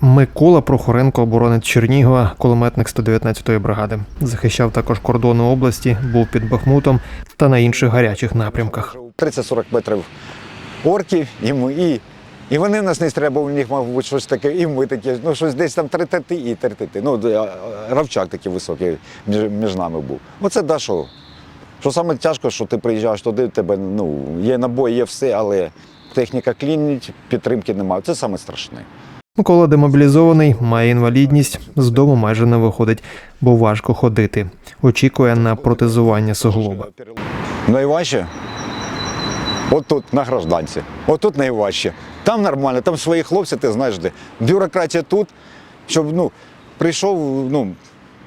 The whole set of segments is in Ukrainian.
Микола Прохоренко, оборонець Чернігова, кулеметник 119-ї бригади. Захищав також кордони області, був під Бахмутом та на інших гарячих напрямках. 30-40 метрів орків, і ми, і, вони нас не треба, у них мав бути щось таке, і ми такі, ну щось десь там тритати і тритати. Ну, а, а, равчак такий високий між, між нами був. Оце да, що. Що саме тяжко, що ти приїжджаєш туди, тебе ну, є набої, є все, але техніка клінить, підтримки немає. Це саме страшне. Микола демобілізований, має інвалідність, з дому майже не виходить, бо важко ходити. Очікує на протезування суглоба. Найважче? От тут, на гражданці. От тут найважче. Там нормально, там свої хлопці, ти знаєш де. Бюрократія тут, щоб ну, прийшов, ну,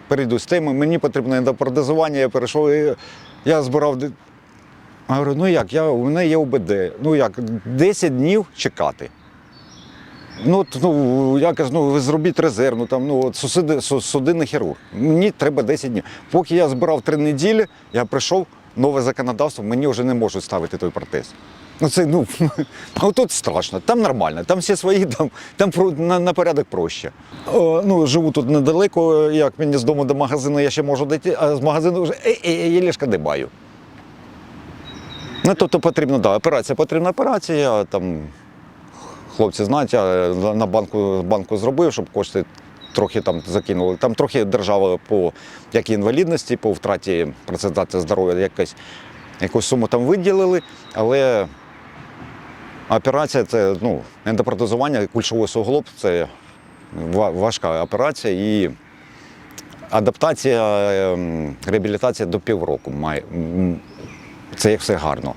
перейду з теми, мені потрібно ендопротезування, я перейшов, і я збирав. говорю, ну як, я, у мене є УБД. Ну як, 10 днів чекати. Ну, ну, я кажу, ну ви зробіть резервну, там, ну, от судини, су- судинний хірург. Мені треба 10 днів. Поки я збирав три неділі, я прийшов, нове законодавство, мені вже не можуть ставити той протез. Ну, це, ну, ну тут страшно, там нормально, там всі свої, там, там на, на порядок проще. О, ну, живу тут недалеко, як мені з дому до магазину я ще можу дійти, а з магазину вже е, е, е, єлішка дебаю. Ну, тобто потрібно, да, операція потрібна операція, там хлопці знають, я на банку, банку зробив, щоб кошти трохи там закинули. Там трохи держава по як інвалідності, по втраті працездатності здоров'я якась, якусь суму там виділили, але операція це ну, ендопротезування, кульшовий суглоб це важка операція і адаптація, ем, реабілітація до півроку має. Це як все гарно.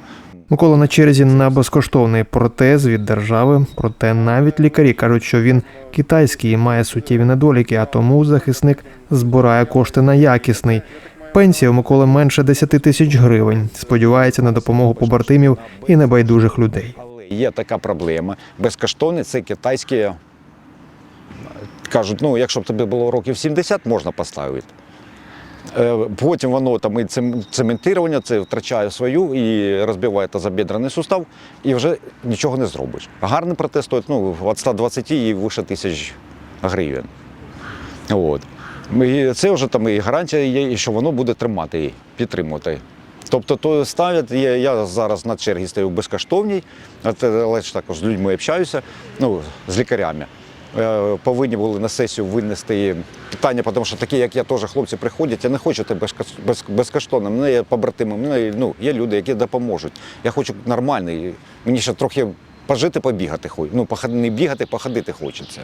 Микола на черзі на безкоштовний протез від держави, проте навіть лікарі кажуть, що він китайський і має суттєві недоліки, а тому захисник збирає кошти на якісний. Пенсія у Миколи менше 10 тисяч гривень. Сподівається на допомогу побратимів і небайдужих людей. Але є така проблема. Безкоштовне це китайські. Кажуть, ну якщо б тобі було років 70, можна поставити. Е, Потім воно там і цем- цементування, це втрачає свою і розбиває тазобідрений сустав, і вже нічого не зробиш. Гарний протез стоїть ну, від 120 і вище тисяч гривень. От. І це вже там і гарантія є, що воно буде тримати і підтримувати. Тобто то ставлять, я, я зараз на черзі стою безкоштовній, але ж також з людьми общаюся, ну, з лікарями. Е, Повинні були на сесію винести питання, тому що такі, як я, теж хлопці приходять, я не хочу тебе безкош- без- безкоштовно. Мене є побратими, мене ну, є люди, які допоможуть. Я хочу нормальний. Мені ще трохи пожити, побігати. Ну, не бігати, походити хочеться.